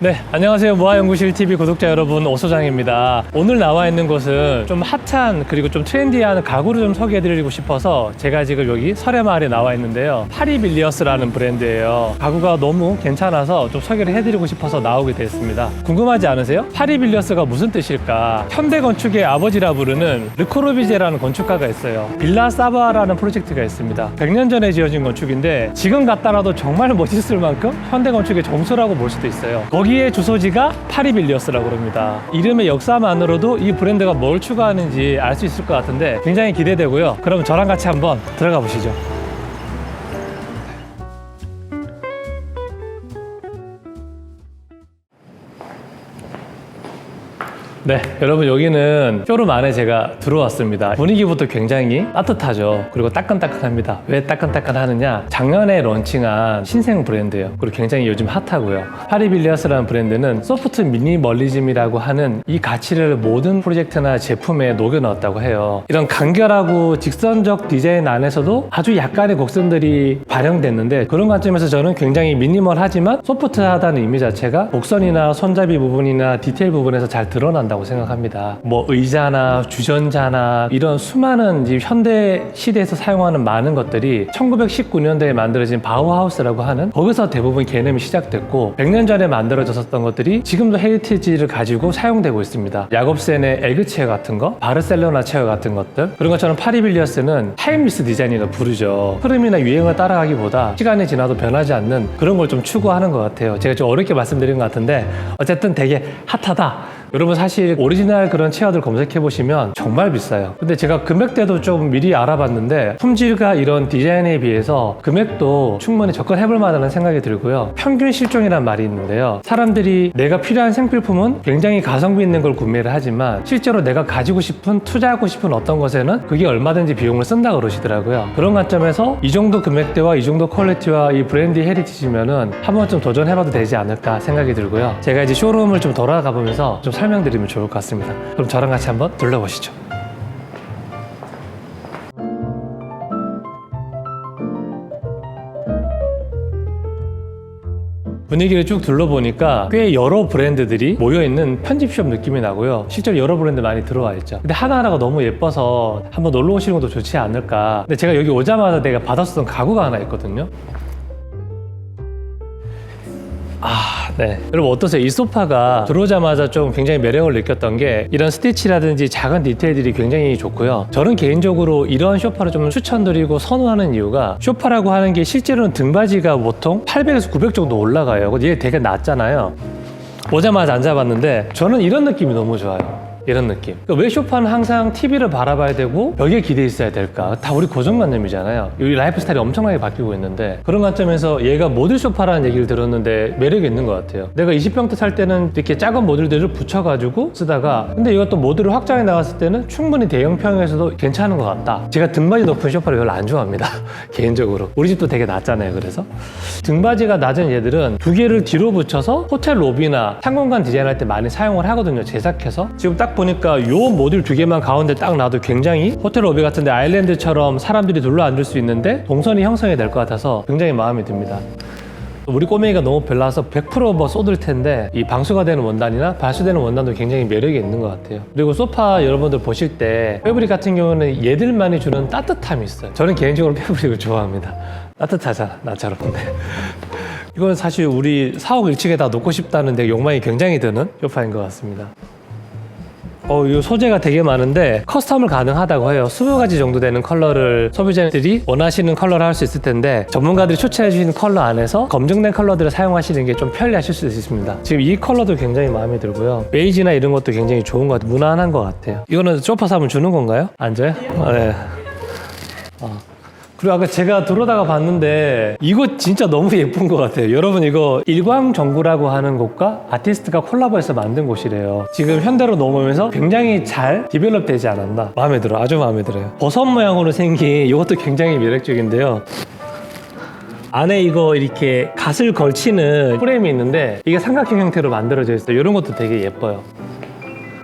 네, 안녕하세요. 무아연구실 TV 구독자 여러분, 오소장입니다. 오늘 나와 있는 곳은 좀 핫한 그리고 좀 트렌디한 가구를 좀 소개해드리고 싶어서 제가 지금 여기 설해마을에 나와 있는데요. 파리빌리어스라는 브랜드예요. 가구가 너무 괜찮아서 좀 소개를 해드리고 싶어서 나오게 됐습니다. 궁금하지 않으세요? 파리빌리어스가 무슨 뜻일까? 현대 건축의 아버지라 부르는 르코르비제라는 건축가가 있어요. 빌라 사바라는 프로젝트가 있습니다. 100년 전에 지어진 건축인데 지금 갔다라도 정말 멋있을 만큼 현대 건축의 정수라고 볼 수도 있어요. 거기 에 주소지가 파리빌리어스라고 합니다. 이름의 역사만으로도 이 브랜드가 뭘 추구하는지 알 수 있을 것 같은데 굉장히 기대되고요. 그럼 저랑 같이 한번 들어가 보시죠. 네, 여러분 여기는 쇼룸 안에 제가 들어왔습니다. 분위기부터 굉장히 따뜻하죠. 그리고 따끈따끈합니다. 왜 따끈따끈하느냐? 작년에 런칭한 신생 브랜드예요. 그리고 굉장히 요즘 핫하고요. 파리빌리아스라는 브랜드는 소프트 미니멀리즘이라고 하는 이 가치를 모든 프로젝트나 제품에 녹여 넣었다고 해요. 이런 간결하고 직선적 디자인 안에서도 아주 약간의 곡선들이 발현됐는데 그런 관점에서 저는 굉장히 미니멀하지만 소프트하다는 의미 자체가 곡선이나 손잡이 부분이나 디테일 부분에서 잘 드러난다고 생각합니다. 뭐 의자나 주전자나 이런 수많은 이 현대 시대에서 사용하는 많은 것들이 1919년도에 만들어진 바우하우스라고 하는 거기서 대부분 개념이 시작됐고 100년 전에 만들어졌었던 것들이 지금도 헤리티지를 가지고 사용되고 있습니다. 야곱센의 에그 체어 같은 거, 바르셀로나 체어 같은 것들 그런 것처럼 파리빌리어스는 타임리스 디자인이라고 부르죠. 흐름이나 유행을 따라가기보다 시간이 지나도 변하지 않는 그런 걸 좀 추구하는 것 같아요. 제가 좀 어렵게 말씀드린 것 같은데 어쨌든 되게 핫하다. 여러분 사실 오리지널 그런 체어들 검색해 보시면 정말 비싸요. 근데 제가 금액대도 좀 미리 알아봤는데 품질과 이런 디자인에 비해서 금액도 충분히 접근해 볼 만하다는 생각이 들고요. 평균 실종이란 말이 있는데요. 사람들이 내가 필요한 생필품은 굉장히 가성비 있는 걸 구매를 하지만 실제로 내가 가지고 싶은 투자하고 싶은 어떤 것에는 그게 얼마든지 비용을 쓴다 그러시더라고요. 그런 관점에서 이 정도 금액대와 이 정도 퀄리티와 이 브랜드 헤리티지면은 한 번쯤 도전해봐도 되지 않을까 생각이 들고요. 제가 이제 쇼룸을 좀 돌아가 보면서 좀 설명드리면 좋을 것 같습니다. 그럼 저랑 같이 한번 둘러보시죠. 분위기를 쭉 둘러보니까 꽤 여러 브랜드들이 모여있는 편집숍 느낌이 나고요. 실제로 여러 브랜드 많이 들어와 있죠. 근데 하나하나가 너무 예뻐서 한번 놀러 오시는 것도 좋지 않을까. 근데 제가 여기 오자마자 내가 받았었던 가구가 하나 있거든요. 아, 네. 여러분 어떠세요? 이 소파가 들어오자마자 좀 굉장히 매력을 느꼈던 게 이런 스티치라든지 작은 디테일들이 굉장히 좋고요. 저는 개인적으로 이런 소파를 좀 추천드리고 선호하는 이유가 소파라고 하는 게 실제로는 등받이가 보통 800에서 900 정도 올라가요. 얘 되게 낮잖아요. 오자마자 앉아봤는데 저는 이런 느낌이 너무 좋아요. 이런 느낌. 그러니까 왜 쇼파는 항상 TV를 바라봐야 되고 여기에 기대 있어야 될까? 다 우리 고정관념이잖아요. 이 라이프 스타일이 엄청나게 바뀌고 있는데 그런 관점에서 얘가 모듈 쇼파라는 얘기를 들었는데 매력이 있는 것 같아요. 내가 20평대 살 때는 이렇게 작은 모듈들을 붙여가지고 쓰다가 근데 이것도 모듈을 확장해 나갔을 때는 충분히 대형평에서도 괜찮은 것 같다. 제가 등받이 높은 쇼파를 별로 안 좋아합니다. 개인적으로. 우리 집도 되게 낮잖아요. 그래서 등받이가 낮은 얘들은 두 개를 뒤로 붙여서 호텔 로비나 상공간 디자인할 때 많이 사용을 하거든요. 제작해서 지금 딱 보니까 요 모듈 두 개만 가운데 딱 놔도 굉장히 호텔 로비 같은데 아일랜드처럼 사람들이 둘러 앉을 수 있는데 동선이 형성이 될 것 같아서 굉장히 마음에 듭니다. 우리 꼬맹이가 너무 별나서 100%뭐 쏟을 텐데 이 방수가 되는 원단이나 발수되는 원단도 굉장히 매력이 있는 것 같아요. 그리고 소파 여러분들 보실 때 패브릭 같은 경우는 얘들만이 주는 따뜻함이 있어요. 저는 개인적으로 패브릭을 좋아합니다. 따뜻하잖아 나처럼. 네. 이건 사실 우리 사옥 1층에 다 놓고 싶다는데 욕망이 굉장히 드는 소파인 것 같습니다. 어, 이 소재가 되게 많은데 커스텀을 가능하다고 해요. 20가지 정도 되는 컬러를 소비자들이 원하시는 컬러를 할 수 있을 텐데 전문가들이 추천해 주시는 컬러 안에서 검증된 컬러들을 사용하시는 게 좀 편리하실 수 있습니다. 지금 이 컬러도 굉장히 마음에 들고요. 베이지나 이런 것도 굉장히 좋은 것 같아요. 무난한 것 같아요. 이거는 소파 사면 주는 건가요? 앉아요? 아, 네. 어. 그리고 아까 제가 들어다가 봤는데 이거 진짜 너무 예쁜 것 같아요. 여러분 이거 일광정구라고 하는 곳과 아티스트가 콜라보해서 만든 곳이래요. 지금 현대로 넘어오면서 굉장히 잘 디벨롭 되지 않았나 마음에 들어. 아주 마음에 들어요. 버섯 모양으로 생긴 이것도 굉장히 매력적인데요. 안에 이거 이렇게 갓을 걸치는 프레임이 있는데 이게 삼각형 형태로 만들어져 있어요. 이런 것도 되게 예뻐요.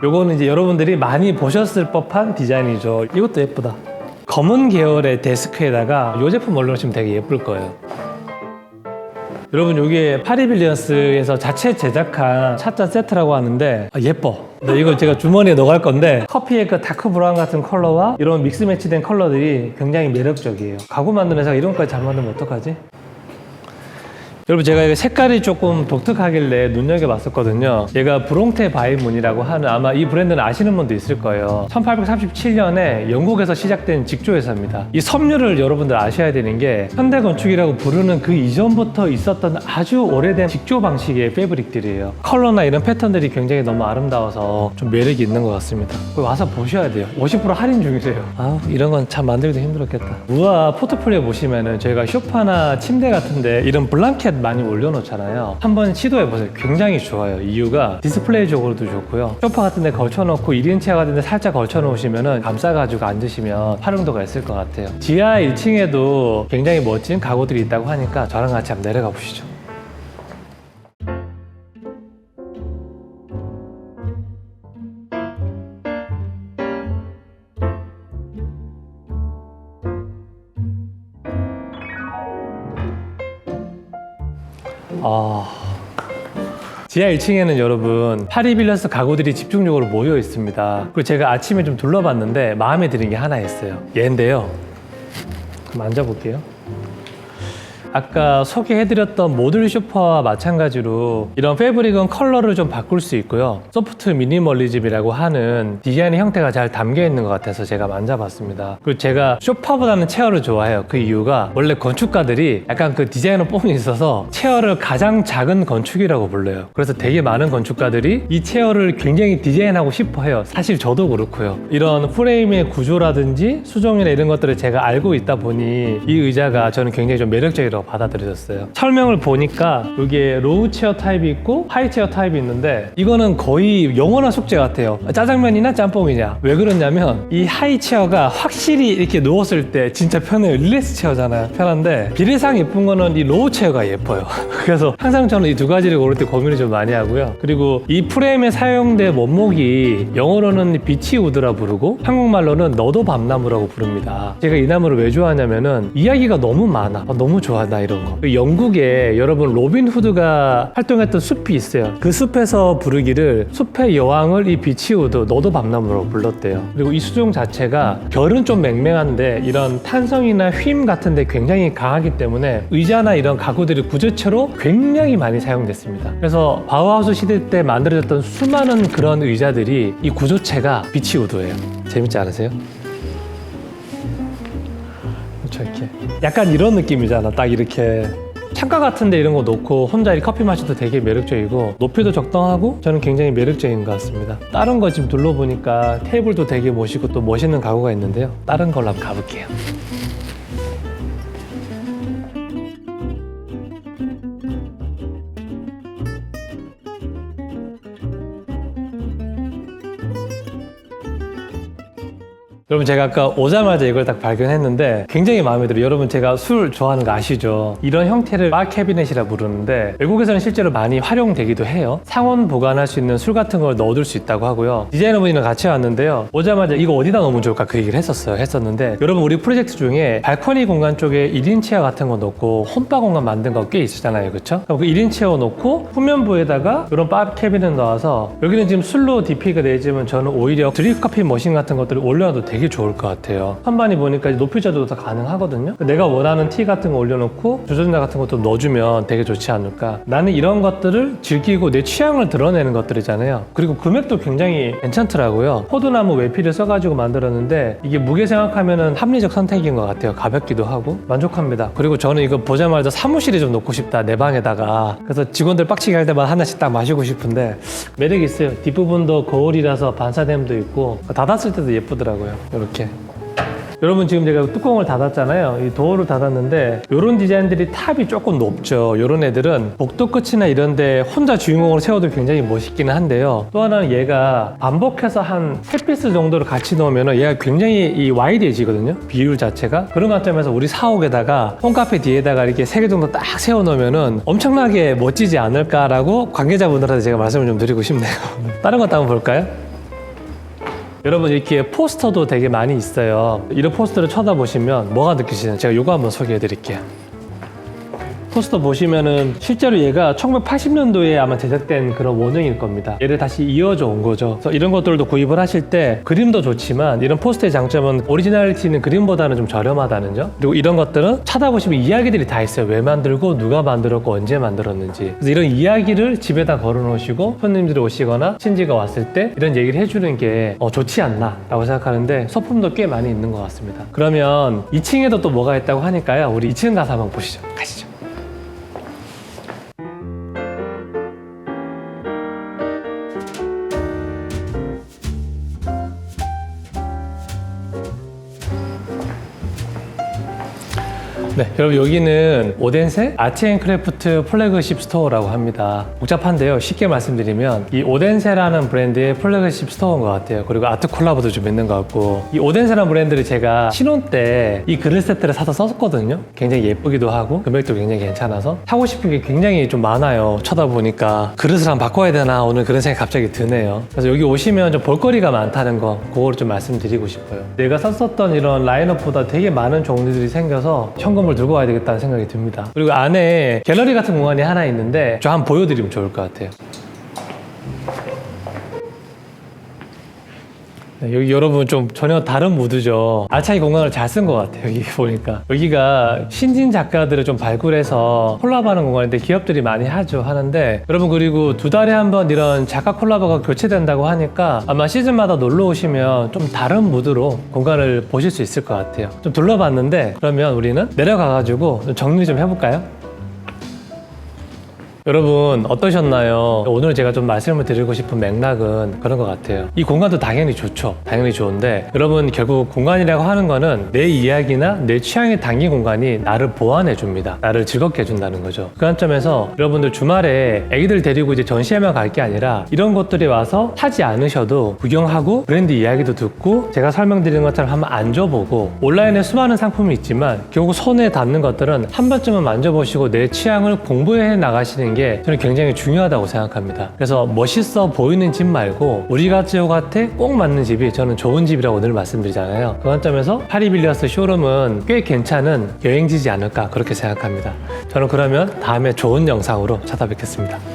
요거는 이제 여러분들이 많이 보셨을 법한 디자인이죠. 이것도 예쁘다. 검은 계열의 데스크에다가 이 제품 올려놓으시면 되게 예쁠 거예요. 여러분 이게 파리빌리언스에서 자체 제작한 샷자 세트라고 하는데 아, 예뻐. 네, 이거 제가 주머니에 넣어갈 건데 커피의 그 다크 브라운 같은 컬러와 이런 믹스 매치된 컬러들이 굉장히 매력적이에요. 가구 만드는 회사가 이런 것까지 잘 만들면 어떡하지? 여러분 제가 이게 색깔이 조금 독특하길래 눈여겨봤었거든요. 얘가 브롱테 바이문이라고 하는 아마 이 브랜드는 아시는 분도 있을 거예요. 1837년에 영국에서 시작된 직조 회사입니다. 이 섬유를 여러분들 아셔야 되는 게 현대 건축이라고 부르는 그 이전부터 있었던 아주 오래된 직조 방식의 패브릭들이에요. 컬러나 이런 패턴들이 굉장히 너무 아름다워서 좀 매력이 있는 것 같습니다. 와서 보셔야 돼요. 50% 할인 중이세요. 아 이런 건 참 만들기도 힘들었겠다. 우아 포트폴리오 보시면은 저희가 쇼파나 침대 같은데 이런 블랑켓 많이 올려놓잖아요. 한번 시도해 보세요. 굉장히 좋아요. 이유가 디스플레이적으로도 좋고요. 소파 같은 데 걸쳐놓고 1인 체어 같은 데 살짝 걸쳐놓으시면은 감싸가지고 앉으시면 활용도가 있을 것 같아요. 지하 1층에도 굉장히 멋진 가구들이 있다고 하니까 저랑 같이 한번 내려가 보시죠. 지하 1층에는 여러분 파리빌런스 가구들이 집중적으로 모여 있습니다. 그리고 제가 아침에 좀 둘러봤는데 마음에 드는 게 하나 있어요. 얘인데요. 그럼 앉아볼게요. 아까 소개해드렸던 모듈 쇼파와 마찬가지로 이런 패브릭은 컬러를 좀 바꿀 수 있고요. 소프트 미니멀리즘이라고 하는 디자인의 형태가 잘 담겨 있는 것 같아서 제가 만져봤습니다. 그리고 제가 쇼파보다는 체어를 좋아해요. 그 이유가 원래 건축가들이 약간 그 디자이너 뽕이 있어서 체어를 가장 작은 건축이라고 불러요. 그래서 되게 많은 건축가들이 이 체어를 굉장히 디자인하고 싶어 해요. 사실 저도 그렇고요. 이런 프레임의 구조라든지 수정이나 이런 것들을 제가 알고 있다 보니 이 의자가 저는 굉장히 좀 매력적이라고 받아들여졌어요. 설명을 보니까 여기에 로우 체어 타입이 있고 하이 체어 타입이 있는데 이거는 거의 영원한 숙제 같아요. 짜장면이나 짬뽕이냐? 왜 그러냐면 이 하이 체어가 확실히 이렇게 누웠을 때 진짜 편해요. 릴렉스 체어잖아요. 편한데 비례상 예쁜 거는 이 로우 체어가 예뻐요. 그래서 항상 저는 이 두 가지를 고를 때 고민을 좀 많이 하고요. 그리고 이 프레임에 사용된 원목이 영어로는 비치 우드라 부르고 한국말로는 너도 밤나무라고 부릅니다. 제가 이 나무를 왜 좋아하냐면은 이야기가 너무 많아. 아, 너무 좋아 나 이런 거. 그 영국에 여러분 로빈 후드가 활동했던 숲이 있어요. 그 숲에서 부르기를 숲의 여왕을 이 비치 우드 너도 밤나무라고 불렀대요. 그리고 이 수종 자체가 결은 좀 맹맹한데 이런 탄성이나 휨 같은 데 굉장히 강하기 때문에 의자나 이런 가구들이 구조체로 굉장히 많이 사용됐습니다. 그래서 바우하우스 시대 때 만들어졌던 수많은 그런 의자들이 이 구조체가 비치 우드예요. 재밌지 않으세요? 그렇죠 이렇게 약간 이런 느낌이잖아. 딱 이렇게 창가 같은데 이런 거 놓고 혼자 이렇게 커피 마셔도 되게 매력적이고 높이도 적당하고 저는 굉장히 매력적인 것 같습니다. 다른 거 지금 둘러보니까 테이블도 되게 멋있고 또 멋있는 가구가 있는데요. 다른 걸로 한번 가볼게요 여러분 제가 아까 오자마자 이걸 딱 발견했는데 굉장히 마음에 들어요. 여러분 제가 술 좋아하는 거 아시죠? 이런 형태를 바 캐비넷이라 부르는데 외국에서는 실제로 많이 활용되기도 해요. 상온 보관할 수 있는 술 같은 걸 넣어둘 수 있다고 하고요. 디자이너분이랑 같이 왔는데요. 오자마자 이거 어디다 넣으면 좋을까 그 얘기를 했었어요. 했었는데 여러분 우리 프로젝트 중에 발코니 공간 쪽에 1인 체어 같은 거 넣고 홈바 공간 만든 거 꽤 있잖아요. 그렇죠? 그럼 그 1인 체어 놓고 후면부에다가 이런 바 캐비넷 넣어서 여기는 지금 술로 DP가 되지만 저는 오히려 드립 커피 머신 같은 것들을 올려놔도 되게 좋을 것 같아요. 선반이 보니까 높이 조절도 다 가능하거든요. 내가 원하는 티 같은 거 올려놓고 조절자 같은 것도 넣어주면 되게 좋지 않을까. 나는 이런 것들을 즐기고 내 취향을 드러내는 것들이잖아요. 그리고 금액도 굉장히 괜찮더라고요. 포도나무 외피를 써가지고 만들었는데 이게 무게 생각하면은 합리적 선택인 것 같아요. 가볍기도 하고 만족합니다. 그리고 저는 이거 보자마자 사무실에 좀 놓고 싶다 내 방에다가 그래서 직원들 빡치게 할 때마다 하나씩 딱 마시고 싶은데 매력 이 있어요. 뒷부분도 거울이라서 반사됨도 있고 닫았을 때도 예쁘더라고요. 이렇게. 여러분 지금 제가 뚜껑을 닫았잖아요. 이 도어를 닫았는데 이런 디자인들이 탑이 조금 높죠. 이런 애들은 복도 끝이나 이런 데 혼자 주인공으로 세워도 굉장히 멋있기는 한데요. 또 하나는 얘가 반복해서 한 세 피스 정도를 같이 넣으면 얘가 굉장히 이 와이드해지거든요. 비율 자체가 그런 관점에서 우리 사옥에다가 홈카페 뒤에다가 이렇게 세 개 정도 딱 세워 놓으면은 엄청나게 멋지지 않을까라고 관계자분들한테 제가 말씀을 좀 드리고 싶네요. 다른 것도 한번 볼까요? 여러분 이렇게 포스터도 되게 많이 있어요. 이런 포스터를 쳐다보시면 뭐가 느끼시나요? 제가 이거 한번 소개해 드릴게요. 포스터 보시면은 실제로 얘가 1980년도에 아마 제작된 그런 원형일 겁니다. 얘를 다시 이어져 온 거죠. 그래서 이런 것들도 구입을 하실 때 그림도 좋지만 이런 포스터의 장점은 오리지널리티 있는 그림보다는 좀 저렴하다는 점. 그리고 이런 것들은 찾아보시면 이야기들이 다 있어요. 왜 만들고 누가 만들었고 언제 만들었는지. 그래서 이런 이야기를 집에다 걸어 놓으시고 손님들이 오시거나 친지가 왔을 때 이런 얘기를 해주는 게 어, 좋지 않나라고 생각하는데 소품도 꽤 많이 있는 것 같습니다. 그러면 2층에도 또 뭐가 있다고 하니까요. 우리 2층 가서 한번 보시죠. 가시죠. 네, 여러분 여기는 오덴세 아트앤크래프트 플래그십 스토어라고 합니다. 복잡한데요. 쉽게 말씀드리면 이 오덴세라는 브랜드의 플래그십 스토어인 것 같아요. 그리고 아트 콜라보도 좀 있는 것 같고 이 오덴세라는 브랜드를 제가 신혼 때 이 그릇 세트를 사서 썼거든요. 굉장히 예쁘기도 하고 금액도 굉장히 괜찮아서 사고 싶은 게 굉장히 좀 많아요. 쳐다보니까 그릇을 한번 바꿔야 되나 오늘 그런 생각이 갑자기 드네요. 그래서 여기 오시면 좀 볼거리가 많다는 거 그거를 좀 말씀드리고 싶어요. 내가 썼었던 이런 라인업보다 되게 많은 종류들이 생겨서 현금 을 들고 와야 되겠다는 생각이 듭니다. 그리고 안에 갤러리 같은 공간이 하나 있는데 저 한번 보여드리면 좋을 것 같아요. 네, 여기 여러분 좀 전혀 다른 무드죠. 알차게 공간을 잘 쓴 것 같아요. 여기 보니까 여기가 신진 작가들을 좀 발굴해서 콜라보하는 공간인데 기업들이 많이 하죠. 하는데 여러분 그리고 두 달에 한 번 이런 작가 콜라보가 교체된다고 하니까 아마 시즌마다 놀러 오시면 좀 다른 무드로 공간을 보실 수 있을 것 같아요. 좀 둘러봤는데 그러면 우리는 내려가가지고 좀 정리 좀 해볼까요? 여러분 어떠셨나요? 오늘 제가 좀 말씀을 드리고 싶은 맥락은 그런 것 같아요. 이 공간도 당연히 좋죠. 당연히 좋은데 여러분 결국 공간이라고 하는 거는 내 이야기나 내 취향에 담긴 공간이 나를 보완해 줍니다. 나를 즐겁게 해준다는 거죠. 그 관점에서 여러분들 주말에 애기들 데리고 이제 전시회만 갈 게 아니라 이런 곳들이 와서 사지 않으셔도 구경하고 브랜드 이야기도 듣고 제가 설명드리는 것처럼 한번 앉아보고 온라인에 수많은 상품이 있지만 결국 손에 닿는 것들은 한 번쯤은 만져보시고 내 취향을 공부해 나가시는 게 저는 굉장히 중요하다고 생각합니다. 그래서 멋있어 보이는 집 말고 우리가 지역한테 꼭 맞는 집이 저는 좋은 집이라고 늘 말씀드리잖아요. 그 관점에서 파리빌리어스 쇼룸은 꽤 괜찮은 여행지지 않을까 그렇게 생각합니다. 저는 그러면 다음에 좋은 영상으로 찾아뵙겠습니다.